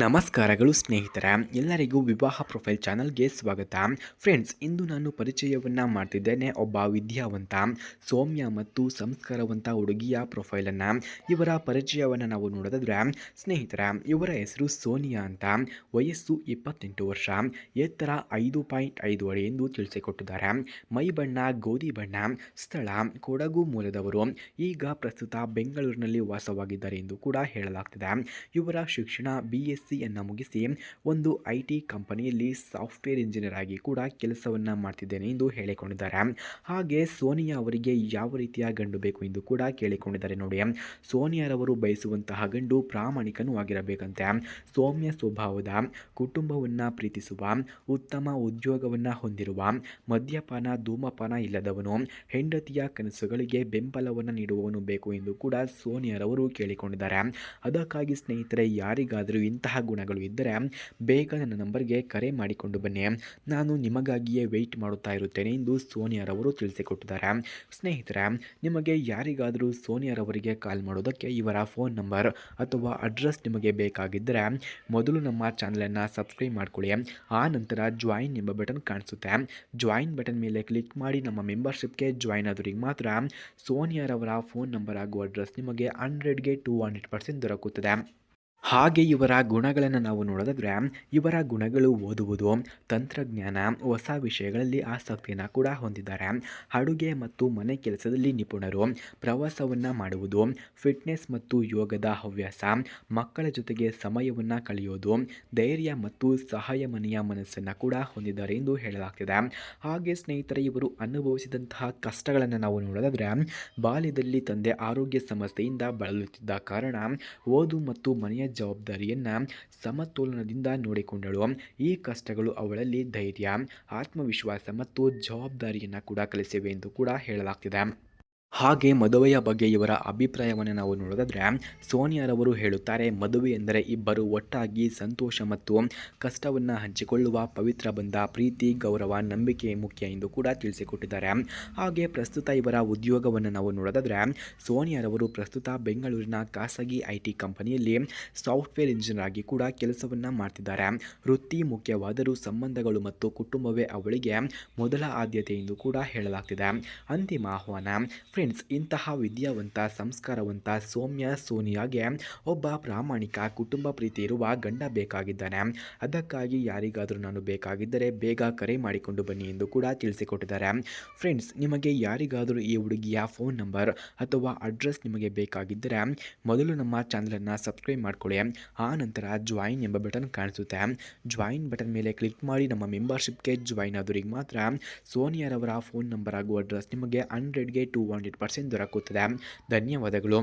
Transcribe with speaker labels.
Speaker 1: ನಮಸ್ಕಾರಗಳು ಸ್ನೇಹಿತರ, ಎಲ್ಲರಿಗೂ ವಿವಾಹ ಪ್ರೊಫೈಲ್ ಚಾನಲ್ಗೆ ಸ್ವಾಗತ. ಫ್ರೆಂಡ್ಸ್, ಇಂದು ನಾನು ಪರಿಚಯವನ್ನು ಮಾಡ್ತಿದ್ದೇನೆ. ಒಬ್ಬ ವಿದ್ಯಾವಂತ, ಸೌಮ್ಯ ಮತ್ತು ಸಂಸ್ಕಾರವಂತ ಹುಡುಗಿಯ ಪ್ರೊಫೈಲನ್ನು. ಇವರ ಪರಿಚಯವನ್ನು ನಾವು ನೋಡೋದಾದ್ರೆ, ಸ್ನೇಹಿತರ, ಇವರ ಹೆಸರು ಸೋನಿಯಾ ಅಂತ ವಯಸ್ಸು ಇಪ್ಪತ್ತೆಂಟು ವರ್ಷ. ಎತ್ತರ ಐದು ಪಾಯಿಂಟ್ ಐದು ಅಡಿ ಎಂದು ತಿಳಿಸಿಕೊಟ್ಟಿದ್ದಾರೆ. ಮೈ ಬಣ್ಣ, ಗೋಧಿ ಬಣ್ಣ, ಸ್ಥಳ, ಕೊಡಗು ಮೂಲದವರು. ಈಗ ಪ್ರಸ್ತುತ ಬೆಂಗಳೂರಿನಲ್ಲಿ ವಾಸವಾಗಿದ್ದಾರೆ ಎಂದು ಕೂಡ ಹೇಳಲಾಗ್ತಿದೆ. ಇವರ ಶಿಕ್ಷಣ ಬಿ ಎಸ್ ಸಿಯನ್ನು ಮುಗಿಸಿ ಒಂದು ಐ ಟಿ ಕಂಪನಿಯಲ್ಲಿ ಸಾಫ್ಟ್ವೇರ್ ಇಂಜಿನಿಯರ್ ಆಗಿ ಕೂಡ ಕೆಲಸವನ್ನು ಮಾಡ್ತಿದ್ದೇನೆ ಎಂದು ಹೇಳಿಕೊಂಡಿದ್ದಾರೆ. ಹಾಗೆ ಸೋನಿಯಾ ಅವರಿಗೆ ಯಾವ ರೀತಿಯ ಗಂಡು ಬೇಕು ಎಂದು ಕೂಡ ಕೇಳಿಕೊಂಡಿದ್ದಾರೆ ನೋಡಿ. ಸೋನಿಯಾರವರು ಬಯಸುವಂತಹ ಗಂಡು ಪ್ರಾಮಾಣಿಕನೂ ಆಗಿರಬೇಕಂತೆ. ಸೌಮ್ಯ ಸ್ವಭಾವದ, ಕುಟುಂಬವನ್ನು ಪ್ರೀತಿಸುವ, ಉತ್ತಮ ಉದ್ಯೋಗವನ್ನು ಹೊಂದಿರುವ, ಮದ್ಯಪಾನ, ಧೂಮಪಾನ ಇಲ್ಲದವನು, ಹೆಂಡತಿಯ ಕನಸುಗಳಿಗೆ ಬೆಂಬಲವನ್ನು ನೀಡುವವನು ಬೇಕು ಎಂದು ಕೂಡ ಸೋನಿಯಾರವರು ಕೇಳಿಕೊಂಡಿದ್ದಾರೆ. ಅದಕ್ಕಾಗಿ ಸ್ನೇಹಿತರೆ, ಯಾರಿಗಾದರೂ ಇಂತಹ ಗುಣಗಳು ಇದ್ದರೆ ಬೇಗ ನನ್ನ ನಂಬರ್ಗೆ ಕರೆ ಮಾಡಿಕೊಂಡು ಬನ್ನಿ. ನಾನು ನಿಮಗಾಗಿಯೇ ವೆಯ್ಟ್ ಮಾಡುತ್ತಾ ಇರುತ್ತೇನೆ ಎಂದು ಸೋನಿಯಾರವರು ತಿಳಿಸಿಕೊಟ್ಟಿದ್ದಾರೆ. ಸ್ನೇಹಿತರೆ, ನಿಮಗೆ ಯಾರಿಗಾದರೂ ಸೋನಿಯಾರವರಿಗೆ ಕಾಲ್ ಮಾಡೋದಕ್ಕೆ ಇವರ ಫೋನ್ ನಂಬರ್ ಅಥವಾ ಅಡ್ರೆಸ್ ನಿಮಗೆ ಬೇಕಾಗಿದ್ದರೆ ಮೊದಲು ನಮ್ಮ ಚಾನಲನ್ನು ಸಬ್ಸ್ಕ್ರೈಬ್ ಮಾಡಿಕೊಳ್ಳಿ. ಆ ನಂತರ ಜಾಯಿನ್ ಎಂಬ ಬಟನ್ ಕಾಣಿಸುತ್ತೆ. ಜಾಯಿನ್ ಬಟನ್ ಮೇಲೆ ಕ್ಲಿಕ್ ಮಾಡಿ ನಮ್ಮ ಮೆಂಬರ್ಶಿಪ್ಗೆ ಜಾಯಿನ್ ಆದವರಿಗೆ ಮಾತ್ರ ಸೋನಿಯಾರವರ ಫೋನ್ ನಂಬರ್ ಹಾಗೂ ಅಡ್ರೆಸ್ ನಿಮಗೆ ಹಂಡ್ರೆಡ್ಗೆ ಟೂ ಹಂಡ್ರೆಡ್ ಪರ್ಸೆಂಟ್ ದೊರಕುತ್ತದೆ. ಹಾಗೆ ಇವರ ಗುಣಗಳನ್ನು ನಾವು ನೋಡೋದಾದರೆ, ಇವರ ಗುಣಗಳು ಓದುವುದು, ತಂತ್ರಜ್ಞಾನ, ಹೊಸ ವಿಷಯಗಳಲ್ಲಿ ಆಸಕ್ತಿಯನ್ನು ಕೂಡ ಹೊಂದಿದ್ದಾರೆ. ಅಡುಗೆ ಮತ್ತು ಮನೆ ಕೆಲಸದಲ್ಲಿ ನಿಪುಣರು, ಪ್ರವಾಸವನ್ನು ಮಾಡುವುದು ಫಿಟ್ನೆಸ್ ಮತ್ತು ಯೋಗದ ಹವ್ಯಾಸ, ಮಕ್ಕಳ ಜೊತೆಗೆ ಸಮಯವನ್ನು ಕಳೆಯೋದು, ಧೈರ್ಯ ಮತ್ತು ಸಹಾಯ ಮನೆಯ ಮನಸ್ಸನ್ನು ಕೂಡ ಹೊಂದಿದ್ದಾರೆ ಎಂದು ಹೇಳಲಾಗ್ತಿದೆ. ಹಾಗೆ ಸ್ನೇಹಿತರೆ, ಇವರು ಅನುಭವಿಸಿದಂತಹ ಕಷ್ಟಗಳನ್ನು ನಾವು ನೋಡೋದಾದರೆ, ಬಾಲ್ಯದಲ್ಲಿ ತಂದೆ ಆರೋಗ್ಯ ಸಮಸ್ಯೆಯಿಂದ ಬಳಲುತ್ತಿದ್ದ ಕಾರಣ ಓದು ಮತ್ತು ಮನೆಯ ಜವಾಬ್ದಾರಿಯನ್ನು ಸಮತೋಲನದಿಂದ ನೋಡಿಕೊಂಡಳು. ಈ ಕಷ್ಟಗಳು ಅವಳಲ್ಲಿ ಧೈರ್ಯ, ಆತ್ಮವಿಶ್ವಾಸ ಮತ್ತು ಜವಾಬ್ದಾರಿಯನ್ನು ಕೂಡ ಕಲಿಸಿವೆ ಎಂದು ಕೂಡ ಹೇಳಲಾಗ್ತಿದೆ. ಹಾಗೆ ಮದುವೆಯ ಬಗ್ಗೆ ಇವರ ಅಭಿಪ್ರಾಯವನ್ನು ನಾವು ನೋಡೋದಾದರೆ, ಸೋನಿಯಾರವರು ಹೇಳುತ್ತಾರೆ, ಮದುವೆ ಎಂದರೆ ಇಬ್ಬರು ಒಟ್ಟಾಗಿ ಸಂತೋಷ ಮತ್ತು ಕಷ್ಟವನ್ನು ಹಂಚಿಕೊಳ್ಳುವ ಪವಿತ್ರ ಬಂಧ ಪ್ರೀತಿ, ಗೌರವ, ನಂಬಿಕೆ ಮುಖ್ಯ ಎಂದು ಕೂಡ ತಿಳಿಸಿಕೊಟ್ಟಿದ್ದಾರೆ. ಹಾಗೆ ಪ್ರಸ್ತುತ ಇವರ ಉದ್ಯೋಗವನ್ನು ನಾವು ನೋಡೋದಾದ್ರೆ, ಸೋನಿಯಾರವರು ಪ್ರಸ್ತುತ ಬೆಂಗಳೂರಿನ ಖಾಸಗಿ ಐ ಕಂಪನಿಯಲ್ಲಿ ಸಾಫ್ಟ್ವೇರ್ ಇಂಜಿನಿಯರ್ ಆಗಿ ಕೂಡ ಕೆಲಸವನ್ನು ಮಾಡ್ತಿದ್ದಾರೆ. ವೃತ್ತಿ ಮುಖ್ಯವಾದರೂ ಸಂಬಂಧಗಳು ಮತ್ತು ಕುಟುಂಬವೇ ಅವಳಿಗೆ ಮೊದಲ ಆದ್ಯತೆ ಎಂದು ಕೂಡ ಹೇಳಲಾಗ್ತಿದೆ. ಅಂತಿಮ ಆಹ್ವಾನ ಫ್ರೆಂಡ್ಸ್ ಇಂತಹ ವಿದ್ಯಾವಂತ, ಸಂಸ್ಕಾರವಂತ ಸೌಮ್ಯ ಸೋನಿಯಾಗೆ ಒಬ್ಬ ಪ್ರಾಮಾಣಿಕ ಕುಟುಂಬ ಪ್ರೀತಿ ಇರುವ ಗಂಡ ಬೇಕಾಗಿದ್ದಾನೆ. ಅದಕ್ಕಾಗಿ ಯಾರಿಗಾದರೂ ನಾನು ಬೇಕಾಗಿದ್ದರೆ ಬೇಗ ಕರೆ ಮಾಡಿಕೊಂಡು ಬನ್ನಿ ಎಂದು ಕೂಡ ತಿಳಿಸಿಕೊಟ್ಟಿದ್ದಾರೆ. ಫ್ರೆಂಡ್ಸ್ ನಿಮಗೆ ಯಾರಿಗಾದರೂ ಈ ಹುಡುಗಿಯ ಫೋನ್ ನಂಬರ್ ಅಥವಾ ಅಡ್ರೆಸ್ ನಿಮಗೆ ಬೇಕಾಗಿದ್ದರೆ ಮೊದಲು ನಮ್ಮ ಚಾನಲನ್ನು ಸಬ್ಸ್ಕ್ರೈಬ್ ಮಾಡಿಕೊಳ್ಳಿ. ಆ ನಂತರ ಜಾಯಿನ್ ಎಂಬ ಬಟನ್ ಕಾಣಿಸುತ್ತೆ. ಜಾಯಿನ್ ಬಟನ್ ಮೇಲೆ ಕ್ಲಿಕ್ ಮಾಡಿ ನಮ್ಮ ಮೆಂಬರ್ಶಿಪ್ಗೆ ಜಾಯಿನ್ ಆದವರಿಗೆ ಮಾತ್ರ ಸೋನಿಯಾರವರ ಫೋನ್ ನಂಬರ್ ಹಾಗೂ ಅಡ್ರೆಸ್ ನಿಮಗೆ ಹಂಡ್ರೆಡ್ಗೆ ಟೂ ಹಂಡ್ರೆಡ್ ಪರ್ಸೆಂಟ್ ದೊರಕುತ್ತದೆ. ಧನ್ಯವಾದಗಳು.